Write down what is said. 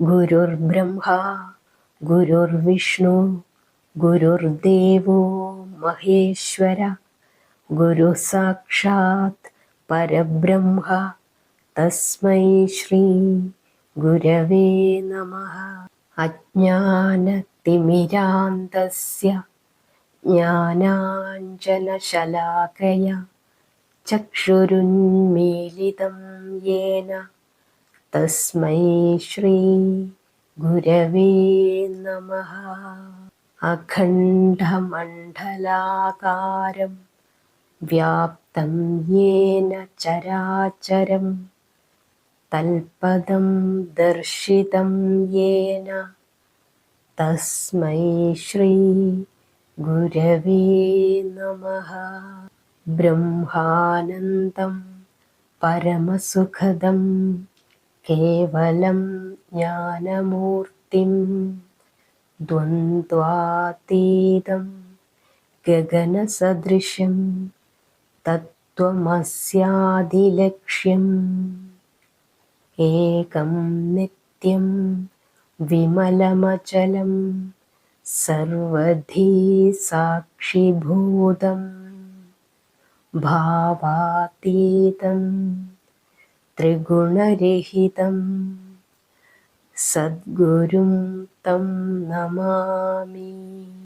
ഗുരുർബ്രഹ്മ ഗുരുർവിഷ്ണു ഗുരുർദേവോ മഹേശ്വര ഗുരു സാക്ഷാത് പരബ്രഹ്മ തസ്മൈ ശ്രീ ഗുരവേ നമ. അജ്ഞാനതിമിരാന്തസ്യ ജ്ഞാനാഞ്ജനശലാകയ ചക്ഷുരുന്മീലിതം യേന. തസ്മൈ ശ്രീ ഗുരവേ നമ അഖണ്ഡമണ്ഡലാകാരം വ്യാപ്തം യേന ചരാചരം തൽപദം ദർശിതം യേന തസ്മൈ ശ്രീ ഗുരവേ നമ ബ്രഹ്മാനന്ദം പരമസുഖദം केवलं ज्ञानमूर्तिं द्वन्द्वातीतं गगनसदृशं तत्त्वमस्यादिलक्ष्यम् एकं नित्यं विमलमचलं सर्वधी साक्षिभूतं भावातीतम् ത്രിഗുണരഹിതം. സദ്ഗുരും തം നമാമി.